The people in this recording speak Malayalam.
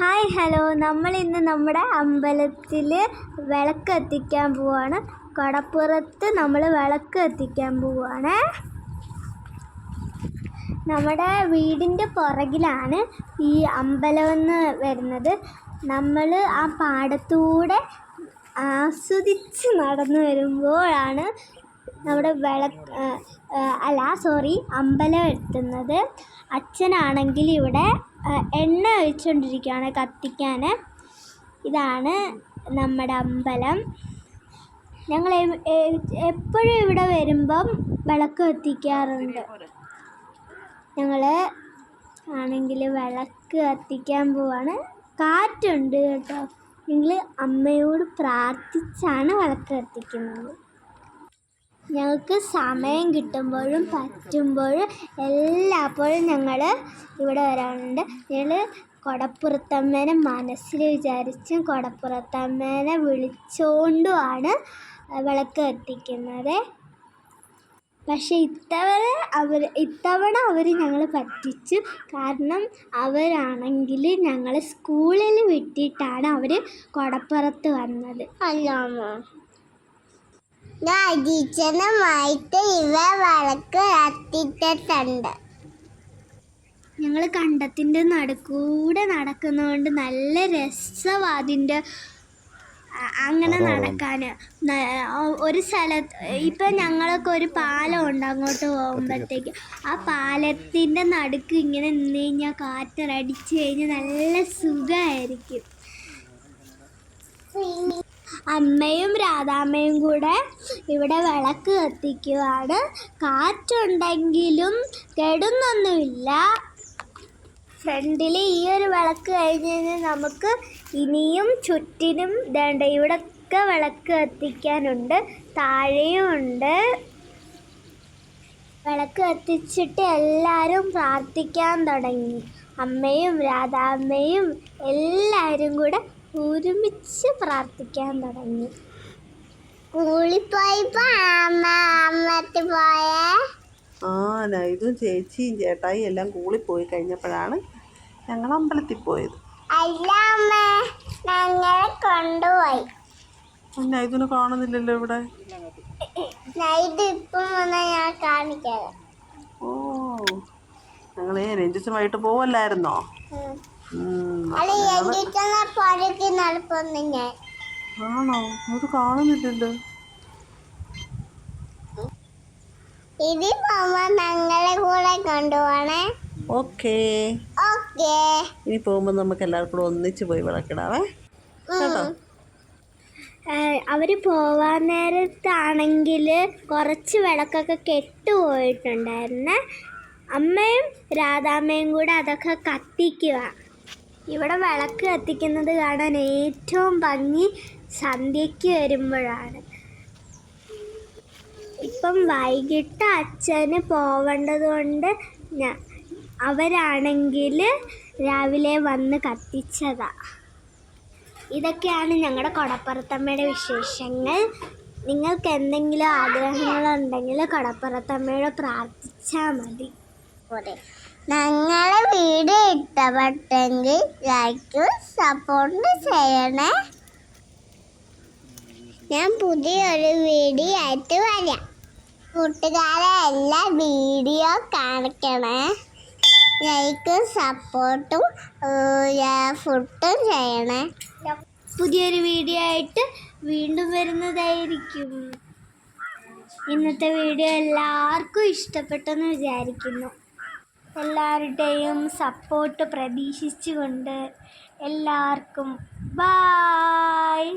Hi hello. നമ്മൾ ഇന്ന് നമ്മുടെ അമ്പലത്തിൽ വിളക്ക് എത്തിക്കാൻ പോവാണ്. കടപ്പുറത്ത് നമ്മൾ വിളക്ക് എത്തിക്കാൻ പോവാണ്. നമ്മുടെ വീടിന്റെ പുറകിലാണ് ഈ അമ്പലമെന്ന് വരുന്നത്. നമ്മൾ ആ പാടത്തൂടെ ആസ്വദിച്ച് നടന്നു വരുമ്പോഴാണ് നമ്മുടെ വിള അല്ല സോറി അമ്പലം എത്തുന്നത്. അച്ഛനാണെങ്കിൽ ഇവിടെ എണ്ണ ഒഴിച്ചുകൊണ്ടിരിക്കുകയാണ് കത്തിക്കാൻ. ഇതാണ് നമ്മുടെ അമ്പലം. ഞങ്ങൾ എപ്പോഴും ഇവിടെ വരുമ്പം വിളക്ക് കത്തിക്കാറുണ്ട്. ഞങ്ങൾ ആണെങ്കിൽ വിളക്ക് കത്തിക്കാൻ പോവാണ്. കാറ്റുണ്ട് കേട്ടോ. നിങ്ങൾ അമ്മയോട് പ്രാർത്ഥിച്ചാണ് വിളക്ക് കത്തിക്കുന്നത്. ഞങ്ങൾക്ക് സമയം കിട്ടുമ്പോഴും പറ്റുമ്പോഴും എല്ലായ്പ്പോഴും ഞങ്ങൾ ഇവിടെ വരാറുണ്ട്. ഞങ്ങൾ കൊടപ്പുറത്തമ്മേനെ മനസ്സിൽ വിചാരിച്ചും കൊടപ്പുറത്തമ്മേനെ വിളിച്ചുകൊണ്ടുമാണ് വിളക്ക് കത്തിക്കുന്നത്. പക്ഷെ ഇത്തവണ അവർ ഇത്തവണ അവർ ഞങ്ങൾ പറ്റിച്ചു. കാരണം അവരാണെങ്കിൽ ഞങ്ങൾ സ്കൂളിൽ വിട്ടിട്ടാണ് അവർ കൊടപ്പുറത്ത് വന്നത്. അല്ലാമോ? ഇവ വിളക്ക് ഞങ്ങൾ കണ്ടത്തിന്റെ നടുക്കൂടെ നടക്കുന്നതുകൊണ്ട് നല്ല രസമാണ് അതിന്റെ അങ്ങനെ നടക്കാൻ ഒരു സ്ഥലത്ത് ഇപ്പം ഞങ്ങളൊക്കെ ഒരു പാലം ഉണ്ട് അങ്ങോട്ട് പോകുമ്പോഴത്തേക്ക് ആ പാലത്തിന്റെ നടുക്ക് ഇങ്ങനെ നിന്ന് കഴിഞ്ഞാൽ കാറ്റടിച്ച് കഴിഞ്ഞാൽ നല്ല സുഖമായിരിക്കും അമ്മയും രാധാമ്മയും കൂടെ ഇവിടെ വിളക്ക് കത്തിക്കുവാണ്. കാറ്റുണ്ടെങ്കിലും കെടുന്നൊന്നുമില്ല ഫ്രണ്ടിൽ ഈ ഒരു വിളക്ക് കഴിഞ്ഞ് കഴിഞ്ഞാൽ നമുക്ക് ഇനിയും ചുറ്റിനും വേണ്ട ഇവിടെയൊക്കെ വിളക്ക് കത്തിക്കാനുണ്ട്. താഴെയും ഉണ്ട്. വിളക്ക് കത്തിച്ചിട്ട് എല്ലാവരും പ്രാർത്ഥിക്കാൻ തുടങ്ങി. അമ്മയും രാധാമ്മയും എല്ലാവരും കൂടെ ഒരുമിച്ച് പ്രാർത്ഥിക്കാൻ തുടങ്ങി. സ്കൂളിൽ പോയപ്പോ അമ്മ അമ്മത്ത് പോയേ. ആ ഇതും ചേച്ചിയും ചേട്ടായി എല്ലാം കൂളിപ്പോയി പോയി കഴിഞ്ഞപ്പോഴാണ് ഞങ്ങൾ അമ്പലത്തിൽ പോയത്. കൊണ്ടുപോയി. നൈതുനെ കാണുന്നില്ലല്ലോ ഇവിടെ? ഓ ഞങ്ങളേ രഞ്ജിച്ചുമായിട്ട് പോവല്ലായിരുന്നോ? ആണോ? അത് കാണുന്നില്ലല്ലോ. ഇത് പോകുമ്പോ ഞങ്ങളെ കൂടെ കൊണ്ടുപോണേ. ഓക്കേ. ഓക്കേ. ഇനി പോകുമ്പോൾ നമുക്ക് എല്ലാവർക്കും കൂടെ ഒന്നിച്ച് പോയി വിളക്കിടാവേ. കേട്ടോ? അവർ പോവാൻ നേരത്താണെങ്കിൽ കുറച്ച് വിളക്കൊക്കെ കെട്ടുപോയിട്ടുണ്ടായിരുന്നെ അമ്മയും രാധാമ്മയും കൂടെ അതൊക്കെ കത്തിക്കുക ഇവിടെ വിളക്ക് കത്തിക്കുന്നത് കാണാൻ ഏറ്റവും ഭംഗി സന്ധ്യയ്ക്ക് വരുമ്പോഴാണ്. ഇപ്പം വൈകിട്ട് അച്ഛന് പോവേണ്ടത് കൊണ്ട് ഞാൻ അവരാണെങ്കിൽ രാവിലെ വന്ന് കത്തിച്ചതാ. ഇതൊക്കെയാണ് ഞങ്ങളുടെ കൊടപ്പുറത്തമ്മയുടെ വിശേഷങ്ങൾ. നിങ്ങൾക്ക് എന്തെങ്കിലും ആഗ്രഹങ്ങളുണ്ടെങ്കിൽ കൊടപ്പുറത്തമ്മയോട് പ്രാർത്ഥിച്ചാൽ മതി. ഞങ്ങളെ വീഡിയോ ഇഷ്ടപ്പെട്ടെങ്കിൽ ലൈക്ക് സപ്പോർട്ട് ചെയ്യണേ. ഞാൻ പുതിയൊരു വീഡിയോ ആയിട്ട് വരാം. കൂട്ടുകാരെ എല്ലാ വീഡിയോ കാണിക്കണേ. ലൈക്കും സപ്പോർട്ടും ഫുഡും ചെയ്യണേ. പുതിയൊരു വീഡിയോ ആയിട്ട് വീണ്ടും വരുന്നതായിരിക്കും. ഇന്നത്തെ വീഡിയോ എല്ലാവർക്കും ഇഷ്ടപ്പെട്ടെന്ന് വിചാരിക്കുന്നു. എല്ലാവരുടെയും സപ്പോർട്ട് പ്രതീക്ഷിച്ചുകൊണ്ട് എല്ലാവർക്കും ബായ്